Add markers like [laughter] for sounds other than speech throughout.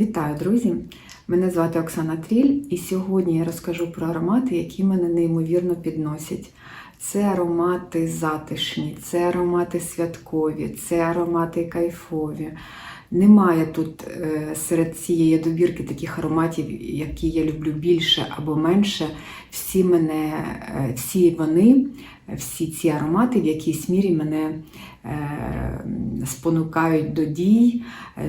Вітаю, друзі! Мене звати Оксана Тріль, і сьогодні я розкажу про аромати, які мене неймовірно підносять. Це аромати затишні, це аромати святкові, це аромати кайфові. Немає тут е, серед цієї добірки таких ароматів, які я люблю більше або менше. Всі мене, е, всі вони, всі ці аромати в якійсь мірі мене е, спонукають до дій,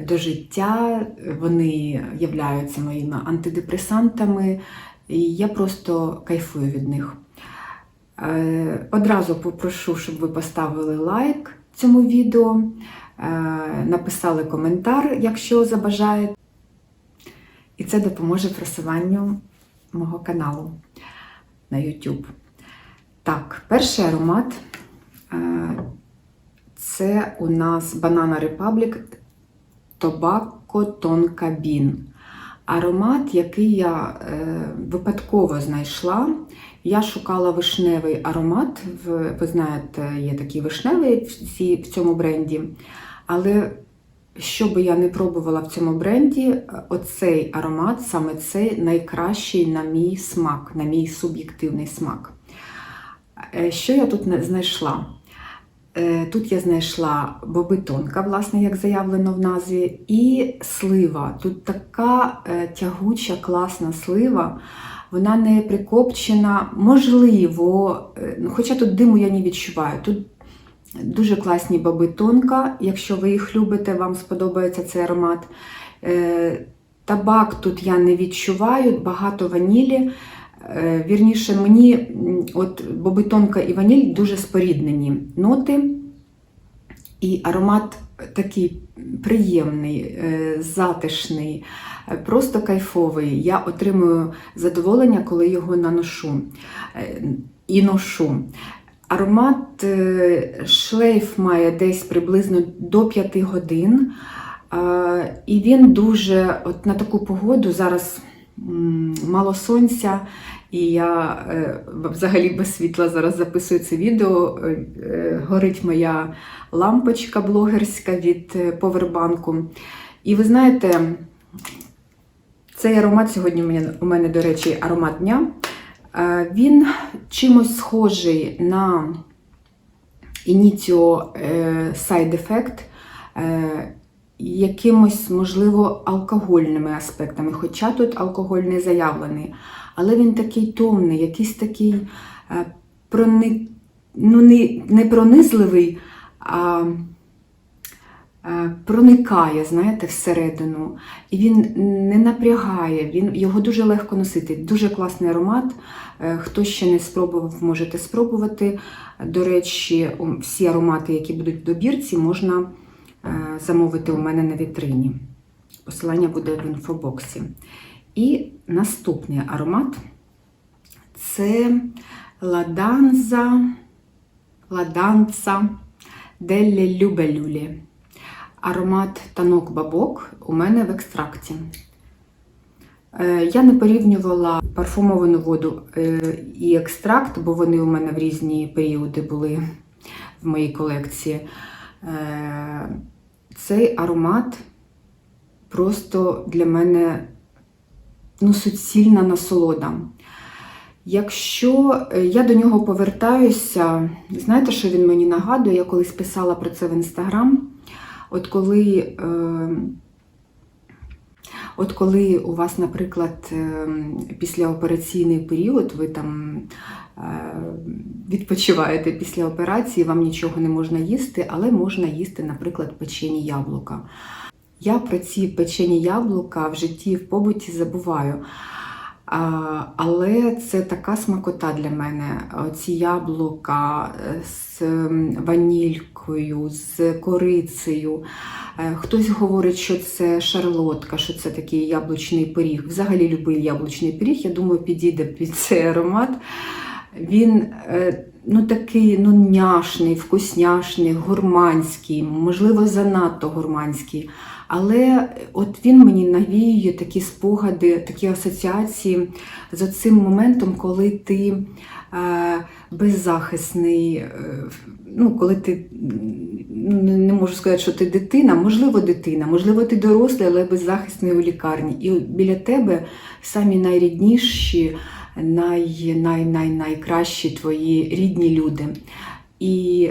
до життя. Вони являються моїми антидепресантами, і я просто кайфую від них. Одразу попрошу, щоб ви поставили лайк цьому відео, написали коментар, якщо забажаєте. І це допоможе просуванню мого каналу на YouTube. Так, перший аромат е, це у нас Banana Republic Tobacco Tonka Bean. Аромат, який я е, випадково знайшла. Я шукала вишневий аромат. Ви знаєте, є такий вишневий в цьому бренді. Але що би я не пробувала в цьому бренді, оцей аромат, саме цей найкращий на мій смак, на мій суб'єктивний смак. Е, Що я тут знайшла? Е, Тут я знайшла бобитонка, власне, як заявлено в назві, і слива. Тут така е, тягуча, класна слива. Вона не прикопчена, можливо, е, ну, хоча тут диму я не відчуваю. Тут дуже класні боби тонка. Якщо ви їх любите, вам сподобається цей аромат. Е, Табак тут я не відчуваю, багато ванілі. Е, Вірніше, мені от боби тонка і ваніль дуже споріднені ноти. І аромат такий приємний, е, затишний, просто кайфовий. Я отримую задоволення, коли його наношу і ношу. Аромат е, шлейф має десь приблизно до 5 годин. І він дуже, от на таку погоду зараз мало сонця, і я е, взагалі без світла зараз записую це відео. Е, Горить моя лампочка блогерська від повербанку. І ви знаєте, цей аромат сьогодні у мене, у мене, до речі, аромат дня. Е, Він чимось схожий на Effect, е, якимось, можливо, алкогольними аспектами, хоча тут алкоголь не заявлений. Але він такий томний, якийсь такий е, прони... ну, не, не пронизливий, а проникає, знаєте, всередину. І він не напрягає, він, його дуже легко носити. Дуже класний аромат. Е, Хто ще не спробував, можете спробувати. До речі, всі аромати, які будуть в добірці, можна е, замовити у мене на вітрині. Посилання буде в інфобоксі. І наступний аромат це ладанза, ладанца делле любелюлі. Аромат танок бабок у мене в екстракті. Е, Я не порівнювала парфумовану воду е, і екстракт, бо вони у мене в різні періоди були в моїй колекції. Е, Цей аромат просто для мене ну, суцільна насолода. Якщо я до нього повертаюся, знаєте, що він мені нагадує? Я колись писала про це в інстаграм. От коли, е, от коли у вас, наприклад, е, післяопераційний період, ви там е, відпочиваєте після операції, вам нічого не можна їсти, але можна їсти, наприклад, печені яблука. Я про ці печені яблука в житті в побуті забуваю. Але це така смакота для мене. Ці яблука е, з ванількою, з корицею. Е, Хтось говорить, що це шарлотка, що це такий яблучний пиріг. Взагалі любий яблучний пиріг, я думаю, підійде під цей аромат. Він е, ну, такий ну, няшний, вкусняшний, гурманський, можливо, занадто гурманський. Але от він мені навіює такі спогади, такі асоціації з оцим моментом, коли ти е, беззахисний, е, ну, коли ти не не можу сказати, що ти дитина, можливо, дитина, можливо, ти дорослий, але беззахисний у лікарні. І біля тебе самі найрідніші, най, най, най, найкращі твої рідні люди. І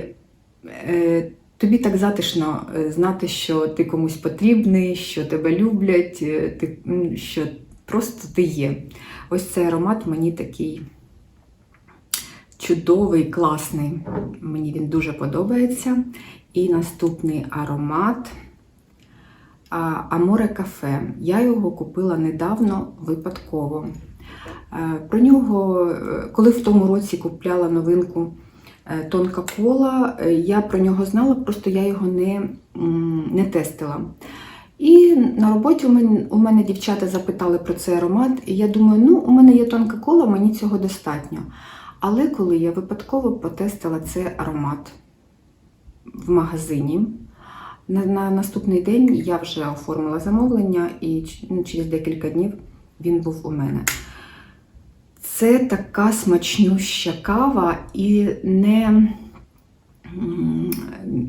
е, тобі так затишно е, знати, що ти комусь потрібний, що тебе люблять, е, ти, що просто ти є. Ось цей аромат мені такий чудовий, класний. Мені він дуже подобається. І наступний аромат Аморе Кафе. Я його купила недавно випадково. Е, Про нього, коли в тому році купляла новинку Тонка Кола, е, я про нього знала, просто я його не, не тестила. І на роботі у мене, у мене дівчата запитали про цей аромат, і я думаю, ну, у мене є тонка кола, мені цього достатньо. Але коли я випадково потестила цей аромат в магазині, на, на наступний день я вже оформила замовлення, і ну, через декілька днів він був у мене. Це така смачнюща кава і не,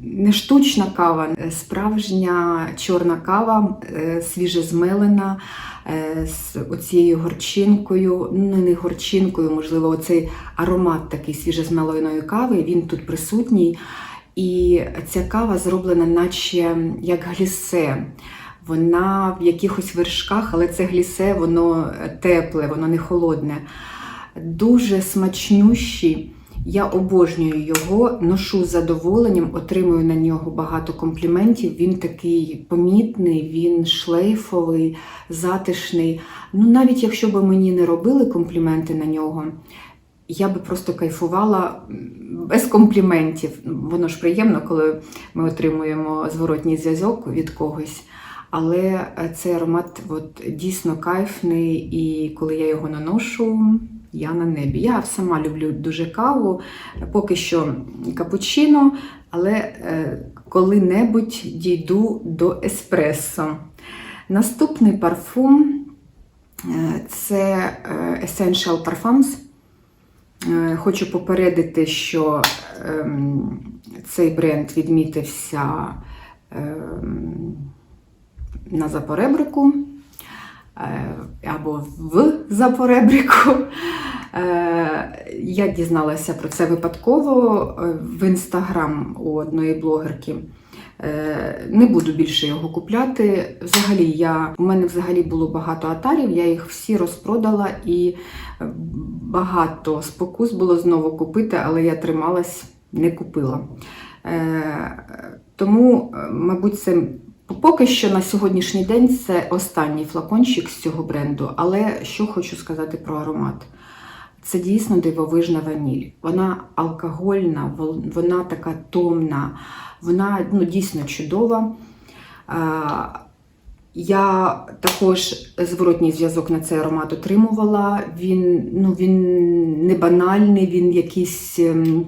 не штучна кава, е, справжня чорна кава, е, свіжезмелена, е, з оцією горчинкою, ну не горчинкою, можливо, оцей аромат такий свіжезмеленої кави, він тут присутній. І ця кава зроблена, наче як глісе. Вона в якихось вершках, але це глісе, воно тепле, воно не холодне. Дуже смачнющий. Я обожнюю його, ношу з задоволенням, отримую на нього багато компліментів. Він такий помітний, він шлейфовий, затишний. Ну, навіть якщо б мені не робили компліменти на нього, я би просто кайфувала без компліментів. Воно ж приємно, коли ми отримуємо зворотній зв'язок від когось. Але е, цей аромат от, дійсно кайфний, і коли я його наношу, я на небі. Я сама люблю дуже каву, поки що капучино, але е, коли-небудь дійду до еспресо. Наступний парфум е, це е, Essential Parfums. Хочу попередити, що ем, цей бренд відмітився ем, на Запоребрику або в Запоребрику. Е, Я дізналася про це випадково е, в інстаграм у одної блогерки. Е, Не буду більше його купляти. Взагалі, я, у мене взагалі було багато атарів, я їх всі розпродала і е, багато спокус було знову купити, але я трималась, не купила. Е, Тому, е, мабуть, це поки що на сьогоднішній день це останній флакончик з цього бренду. Але що хочу сказати про аромат. Це дійсно дивовижна ваніль. Вона алкогольна, вона така томна, вона ну, дійсно чудова. Я також зворотній зв'язок на цей аромат отримувала. Він, ну, він не банальний, він якийсь ем,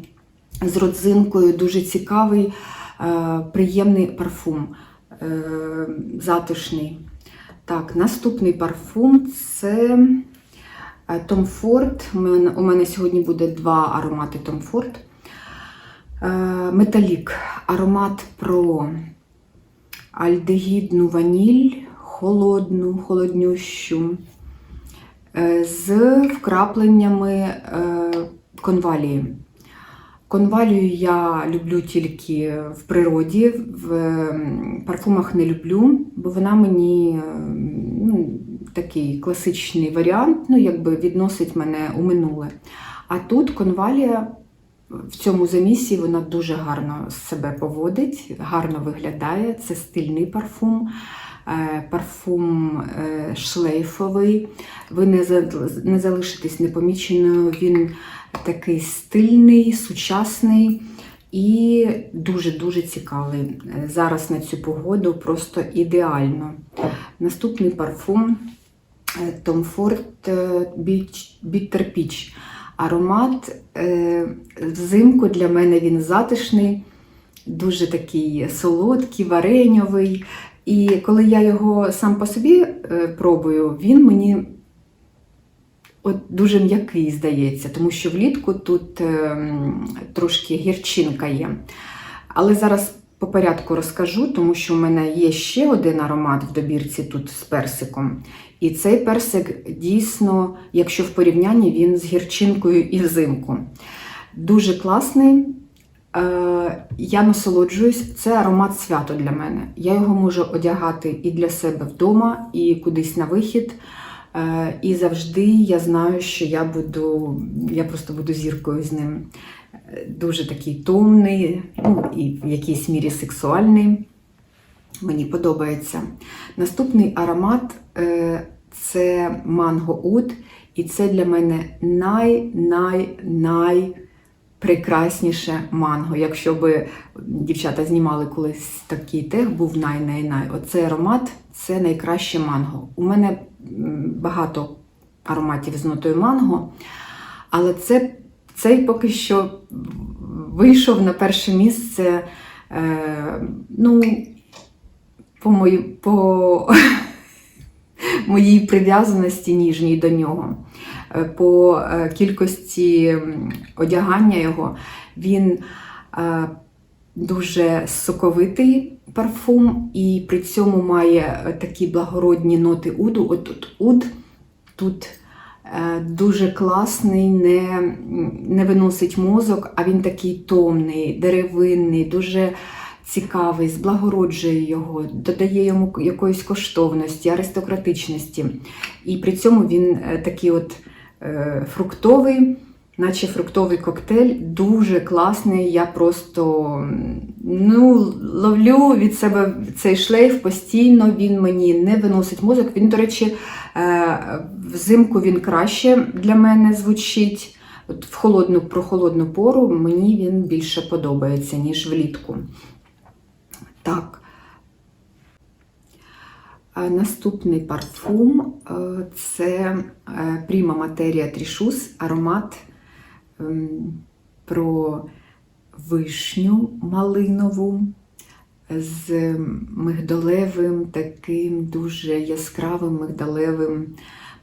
з родзинкою, дуже цікавий, е, приємний парфум, затишний. Так, наступний парфум це е, Tom Ford. У мене, сьогодні буде два аромати Tom Ford. Е, Металік. Аромат про альдегідну ваніль, холодну, холоднющу, е, з вкрапленнями е, конвалії. Конвалію я люблю тільки в природі, в ем, парфумах не люблю, бо вона мені ем, ну, такий класичний варіант, ну, якби відносить мене у минуле. А тут конвалія в цьому замісі вона дуже гарно себе поводить, гарно виглядає. Це стильний парфум, парфум е, шлейфовий. Ви не, залишитесь непоміченою. Він такий стильний, сучасний і дуже-дуже цікавий. Е, Зараз на цю погоду просто ідеально. Наступний парфум е, Tom Ford е, Bitter Peach. Аромат е, взимку для мене він затишний, дуже такий солодкий, вареньовий. І коли я його сам по собі е, пробую, він мені от дуже м'який здається, тому що влітку тут ем, трошки гірчинка є. Але зараз по порядку розкажу, тому що в мене є ще один аромат в добірці тут з персиком. І цей персик дійсно, якщо в порівнянні, він з гірчинкою і взимку. Дуже класний. Е, Я насолоджуюсь, це аромат свято для мене. Я його можу одягати і для себе вдома, і кудись на вихід. Е, І завжди я знаю, що я буду, я просто буду зіркою з ним. Дуже такий томний, ну і в якійсь мірі сексуальний. Мені подобається. Наступний аромат е, це манго Уд, і це для мене най-най-най прекрасніше манго. Якщо би дівчата знімали колись такий тег, був най-най-най. Оцей аромат це найкраще манго. У мене багато ароматів з нотою манго, але це, цей поки що вийшов на перше місце. Е, ну, по, мої, по [laughs] моїй прив'язаності ніжній до нього, по е, кількості одягання його, він е, дуже соковитий парфум і при цьому має е, такі благородні ноти уду. От тут уд тут е, дуже класний, не, не виносить мозок, а він такий томний, деревинний, дуже цікавий, зблагороджує його, додає йому якоїсь коштовності, аристократичності. І при цьому він е, такий от е, фруктовий, наче фруктовий коктейль, дуже класний. Я просто ну, ловлю від себе цей шлейф постійно, він мені не виносить мозок. Він, до речі, е, взимку він краще для мене звучить. От в холодну, про холодну пору мені він більше подобається, ніж влітку. Так. А Наступний парфум е, це е, Prima Materia Trishus, аромат ем, про вишню малинову з мигдалевим, таким дуже яскравим мигдалевим,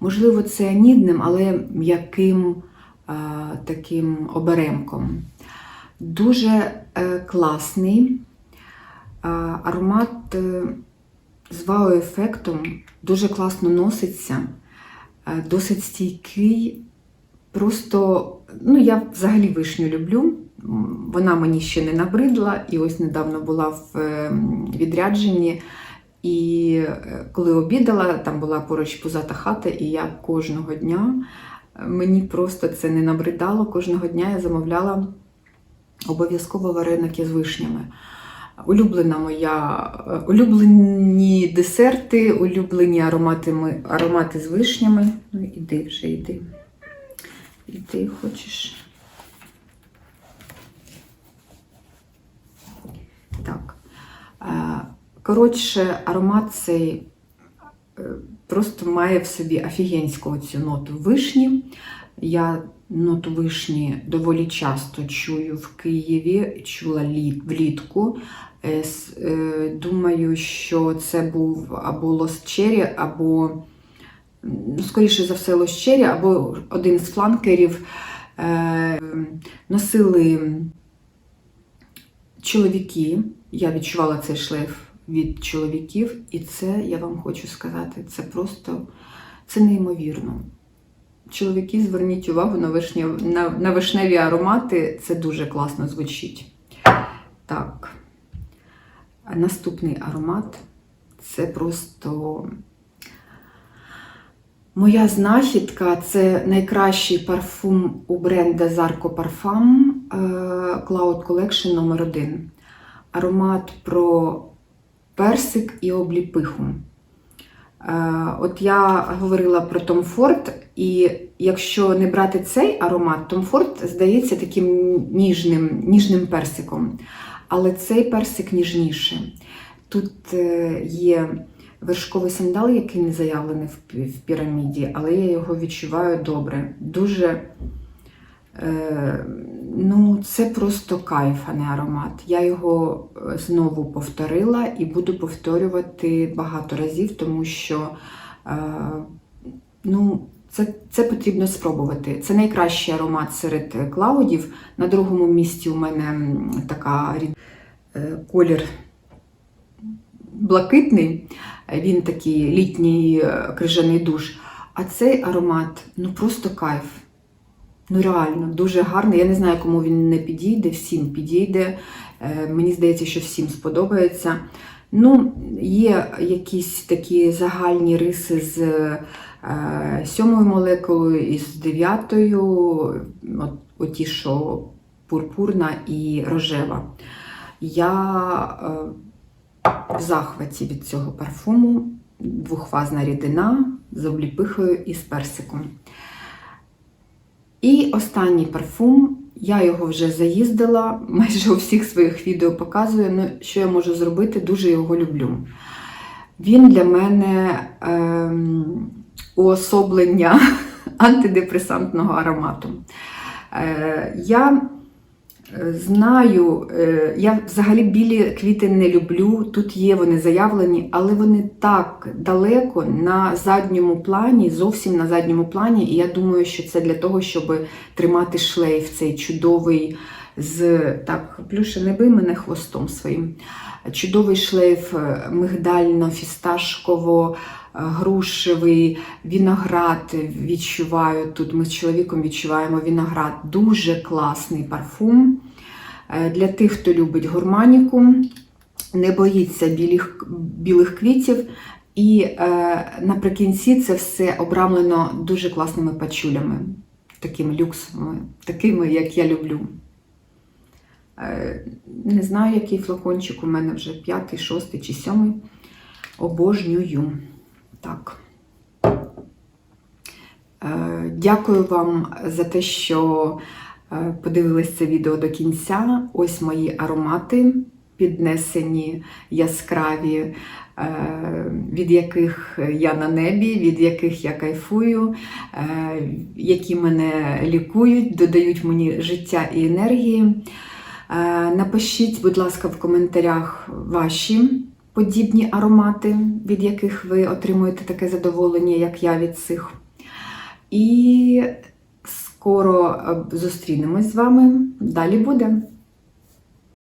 можливо, цианідним, але м'яким е, таким оберемком. Дуже е, класний. Аромат е, з вау-ефектом дуже класно носиться, е, досить стійкий. Просто, ну, я взагалі вишню люблю. Вона мені ще не набридла, і ось недавно була в е, відрядженні. І е, коли обідала, там була поруч пузата хата, і я кожного дня е, мені просто це не набридало. Кожного дня я замовляла обов'язково вареники з вишнями. Улюблена моя, е, улюблені десерти, улюблені аромати, аромати з вишнями. Ну, іди вже, іди. Іди, хочеш. Так. Е, Коротше, аромат цей е, просто має в собі офігенську цю ноту вишні. Я ноту вишні доволі часто чую в Києві, чула літ, влітку. Е, е, Думаю, що це був або Cherry, або, ну, скоріше за все, Cherry, або один з фланкерів. Е, Носили чоловіки. Я відчувала цей шлейф від чоловіків, і це, я вам хочу сказати, це просто це неймовірно. Чоловіки, зверніть увагу на, вишні, на, на вишневі аромати, це дуже класно звучить. Так. Наступний аромат це просто моя знахідка. Це найкращий парфум у бренда Zarco Parfum е, Cloud Collection номер 1 Аромат про персик і обліпиху. Е, От я говорила про Tom Ford, і якщо не брати цей аромат, Tom Ford здається таким ніжним, ніжним персиком. Але цей персик ніжніше. Тут е, є вершковий сандал, який не заявлений в піраміді, але я його відчуваю добре. Дуже Ну, це просто кайф, а не аромат. Я його е, знову повторила і буду повторювати багато разів, тому що е, ну, це, це потрібно спробувати. Це найкращий аромат серед е, клаудів. На другому місці у мене така е, колір блакитний, він такий літній е, крижаний душ. А цей аромат ну просто кайф. Ну реально, дуже гарний. Я не знаю, кому він не підійде, всім підійде. Е, Мені здається, що всім сподобається. Ну, є якісь такі загальні риси з е, сьомою молекулою і з дев'ятою, от, оті, що пурпурна і рожева. Я е, в захваті від цього парфуму. Двохфазна рідина з обліпихою і з персиком. І останній парфум, я його вже заїздила, майже у всіх своїх відео показую. Ну, що я можу зробити, дуже його люблю. Він для мене ем, уособлення [laughs] антидепресантного аромату. Е, я е, знаю, е, я взагалі білі квіти не люблю. Тут є вони заявлені, але вони так далеко на задньому плані, зовсім на задньому плані. І я думаю, що це для того, щоб тримати шлейф цей чудовий з так, плюше не бий мене хвостом своїм. Чудовий шлейф е, мигдально-фісташково, е, грушевий, виноград відчуваю тут. Ми з чоловіком відчуваємо виноград. Дуже класний парфум. Е, Для тих, хто любить гурманіку, не боїться білих, білих квітів. І е, наприкінці це все обрамлено дуже класними пачулями, такими люксовими, такими, як я люблю. Е, не знаю, який флакончик у мене вже п'ятий, шостий чи сьомий. Обожнюю. Так. Е, Дякую вам за те, що подивились це відео до кінця. Ось мої аромати піднесені, яскраві, е, від яких я на небі, від яких я кайфую, е, які мене лікують, додають мені життя і енергії. Е, Напишіть, будь ласка, в коментарях ваші подібні аромати, від яких ви отримуєте таке задоволення, як я від цих. І скоро е, зустрінемось з вами. Далі буде.